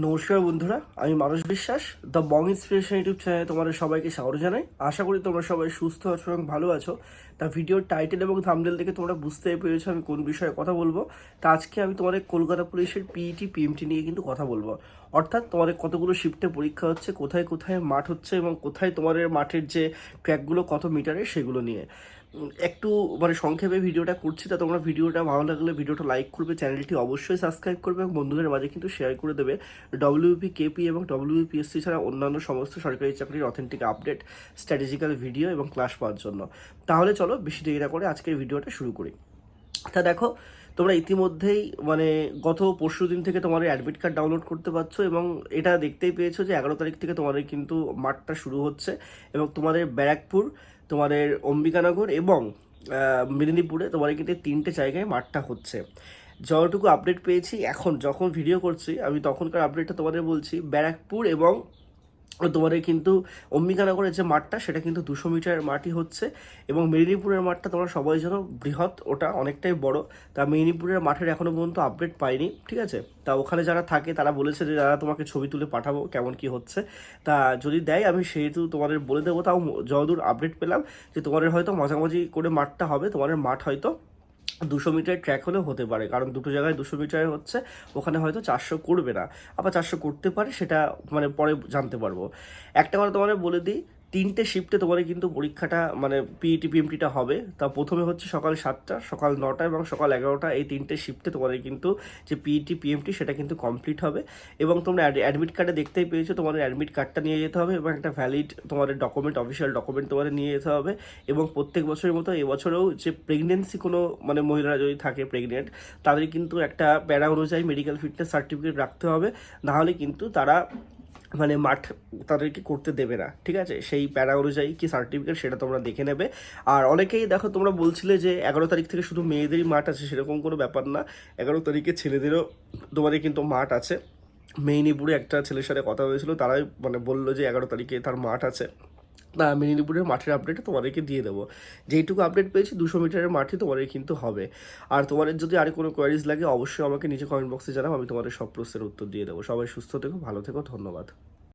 নমস্কার বন্ধুরা, আমি মানুষ বিশ্বাস দ্য বং ইন্সপিরেশন ইউটিউব চ্যানেলে তোমাদের সবাইকে স্বাগত জানাই। আশা করি তোমরা সবাই সুস্থ আছো এবং ভালো আছো। তা ভিডিওর টাইটেল এবং থামডেল দেখে তোমরা বুঝতে পেরেছ আমি কোন বিষয়ে কথা বলব। তা আজকে আমি তোমাদের কলকাতা পুলিশের পিইটি পিএমটি নিয়ে কিন্তু কথা বলব। অর্থাৎ তোমাদের কতগুলো শিফটে পরীক্ষা হচ্ছে, কোথায় কোথায় মাঠ হচ্ছে এবং কোথায় তোমাদের মাঠের যে ট্র্যাকগুলো কত মিটারের সেগুলো নিয়ে। একটু মানে সংক্ষেপে ভিডিওটা করছি, তা তোমরা ভিডিওটা ভালো লাগলে ভিডিওটা লাইক করবে, চ্যানেলটি অবশ্যই সাবস্ক্রাইব করবে এবং বন্ধুদের মাঝে কিন্তু শেয়ার করে দেবে। ডব্লিউপি কেপি এবং ডব্লিউপিএসসি ছাড়া অন্যান্য সমস্ত সরকারি চাকরির অথেন্টিক আপডেট স্ট্র্যাটেজিক্যাল ভিডিও এবং ক্লাস পাওয়ার জন্য। তাহলে চলো, বেশি দেরি না করে আজকের ভিডিওটা শুরু করি। তা দেখো তোমরা ইতিমধ্যেই মানে গত পরশু দিন থেকে তোমাদের অ্যাডমিট কার্ড ডাউনলোড করতে পারছ এবং এটা দেখতেই পেয়েছ যে এগারো তারিখ থেকে তোমাদের কিন্তু মাঠটা শুরু হচ্ছে এবং তোমাদের ব্যারাকপুর, তোমাদের অম্বিকানগর এবং মেদিনীপুরে তোমাদের কিন্তু তিনটে জায়গায় মাঠটা হচ্ছে। যতটুকু আপডেট পেয়েছি, এখন যখন ভিডিও করছি, আমি তখনকার আপডেটটা তোমাদের বলছি, ব্যারাকপুর এবং তোমাদের কিন্তু অম্বিকানগরের যে মাঠটা, সেটা কিন্তু দুশো মিটারের মাঠই হচ্ছে এবং মেদিনীপুরের মাঠটা তোমরা সবাই জানো বৃহৎ, ওটা অনেকটাই বড়। তা মেদিনীপুরের মাঠের এখনও পর্যন্ত আপডেট পাইনি, ঠিক আছে? তা ওখানে যারা থাকে, তারা বলেছে যে যারা তোমাকে ছবি তুলে পাঠাবো, কেমন কি হচ্ছে? তা যদি দেয়, আমি সেহেতু তোমাদের বলে দেবো। তাও যতদূর আপডেট পেলাম যে, তোমাদের হয়তো মাঝামাঝি করে মাঠটা হবে, তোমাদের মাঠ হয়তো দুশো মিটার ট্র্যাক হলেও হতে পারে, কারণ দুটো জায়গায় দুশো মিটার হচ্ছে, ওখানে হয়তো চারশো করবে না। আবার চারশো করতে পারে, সেটা মানে পরে জানতে পারব। একটা কথা তোমাদের বলে দিই তিনটে শিফটে তোমাদের কিন্তু পরীক্ষাটা মানে পিইটি পিএমটিটা হবে। তা প্রথমে হচ্ছে সকাল সাতটা, সকাল নটা এবং সকাল এগারোটা এই তিনটে শিফটে তোমাদের কিন্তু যে পিইটি পিএমটি সেটা কিন্তু কমপ্লিট হবে। এবং তোমরা অ্যাডমিট কার্ডে দেখতেই পেয়েছ, তোমাদের অ্যাডমিট কার্ডটা নিয়ে যেতে হবে এবং একটা ভ্যালিড তোমাদের ডকুমেন্ট অফিসিয়াল ডকুমেন্ট তোমাদের নিয়ে যেতে হবে। এবং প্রত্যেক বছরের মতো এবছরেও যে প্রেগনেন্সি কোনো মানে মহিলারা যদি থাকে প্রেগনেন্ট তাদের কিন্তু একটা প্যারা অনুযায়ী মেডিকেল ফিটনেস সার্টিফিকেট রাখতে হবে। নাহলে কিন্তু তারা মানে মাঠ তাদেরকে করতে দেবে না, ঠিক আছে? সেই প্যারা অনুযায়ী কি সার্টিফিকেট সেটা তোমরা দেখে নেবে। আর অনেকেই দেখো, তোমরা বলছিলে যে এগারো তারিখ থেকে শুধু মেয়েদেরই মাঠ আছে, সেরকম কোনো ব্যাপার না। এগারো তারিখে ছেলেদেরও তোমাদের কিন্তু মাঠ আছে। মেদিনীপুরে একটা ছেলের সাথে কথা হয়েছিল, তারাই মানে বলল যে এগারো তারিখে তার মাঠ আছে। না মেদিনীপুরের মাঠের আপডেট তোমাদেরকে দিয়ে দেবো। যেইটুকু আপডেট পেয়েছি, দুশো মিটারের মাঠে তোমাদের কিন্তু হবে। আর তোমাদের যদি আর কোনো কোয়ারিজ লাগে, অবশ্যই আমাকে নিচে কমেন্ট বক্সে জানাও, আমি তোমাদের সব প্রশ্নের উত্তর দিয়ে দেবো। সবাই সুস্থ থেকো, ভালো থেকো, ধন্যবাদ।